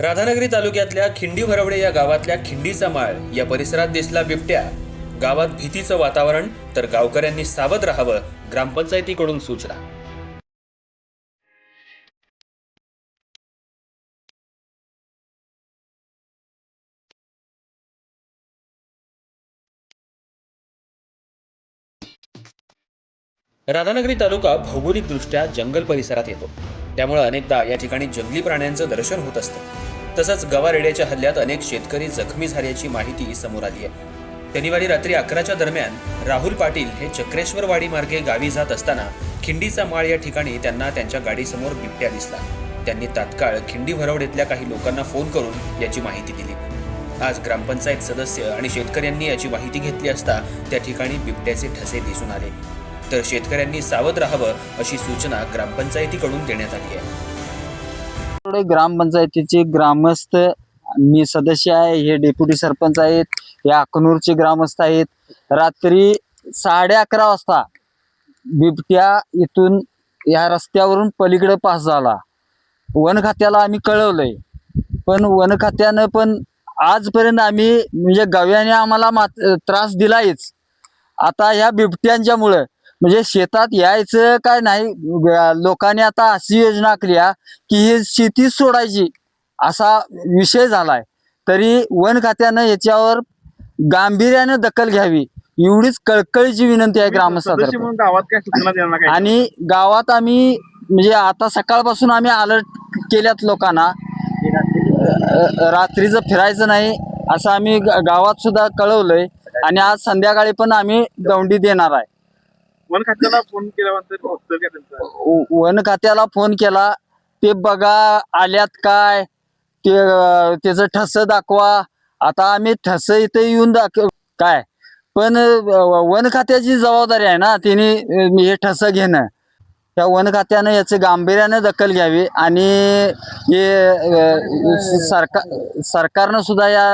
राधानगरी तालुक्यातल्या खिंडी भरवडे या गावातल्या खिंडीचा माळ या परिसरात दिसला बिबट्या. गावात भीतीचं वातावरण तर गावकऱ्यांनी सावध राहावं ग्रामपंचायतीकडून सूचना. राधानगरी तालुका भौगोलिकदृष्ट्या जंगल परिसरात येतो. त्यामुळे अनेकदा या ठिकाणी जंगली प्राण्यांचं दर्शन होत असतं. तसंच गवारेड्याच्या हल्ल्यात अनेक शेतकरी जखमी झाल्याची माहिती समोर आली आहे. शनिवारी रात्री अकराच्या दरम्यान राहुल पाटील हे चक्रेश्वरवाडी मार्गे गावी जात असताना खिंडीचा माळ या ठिकाणी त्यांना त्यांच्या गाडीसमोर बिबट्या दिसला. त्यांनी तात्काळ खिंडी भरवडेतल्या काही लोकांना फोन करून याची माहिती दिली. आज ग्रामपंचायत सदस्य आणि शेतकऱ्यांनी याची माहिती घेतली असता त्या ठिकाणी बिबट्याचे ठसे दिसून आले. तर शेतकऱ्यांनी सावध राहावं अशी सूचना ग्रामपंचायतीकडून देण्यात आली आहे. ग्रामपंचायतीचे ग्रामस्थ मी सदस्य आहे हे डेप्युटी सरपंच आहेत हे अकनूरचे ग्रामस्थ आहेत. रात्री साडे अकरा वाजता बिबट्या इथून या रस्त्यावरून पलीकडे पास झाला. वन खात्याला आम्ही कळवलंय. पण वन खात्यानं पण आजपर्यंत आम्ही म्हणजे गव्याने आम्हाला मात त्रास दिलायच. आता ह्या बिबट्यांच्यामुळं म्हणजे शेतात यायचं काय नाही. लोकांनी आता अशी योजना आखली आहे की ही शेतीच सोडायची असा विषय झालाय. तरी वन खात्यानं याच्यावर गांभीर्याने दखल घ्यावी एवढीच कळकळीची विनंती आहे काय आणि गावात आम्ही म्हणजे आता सकाळपासून आम्ही अलर्ट केल्यात लोकांना रात्रीचं फिरायचं नाही असं आम्ही गावात सुद्धा कळवलंय. आणि आज संध्याकाळी पण आम्ही दौंडी देणार आहे. वन खात्याला फोन केल्यानंतर उत्तर त्यांचं? वन खात्याला फोन केला. ते बघा आल्यात काय? ते अं, त्याचं ठस दाखवा. आता आम्ही ठस इथे येऊन दाखव काय? पण अं, वन खात्याची जबाबदारी आहे ना तिने अं, हे ठस घेणं. त्या वन खात्यानं याचं गांभीर्यानं दखल घ्यावी आणि हे अं, सरकार सरकारनं सुद्धा या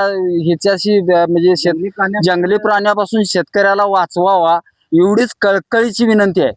ह्याच्याशी अं, म्हणजे शेत जंगली प्राण्यापासून शेतकऱ्याला वाचवावा. एवढीच कळकळीची विनंती आहे.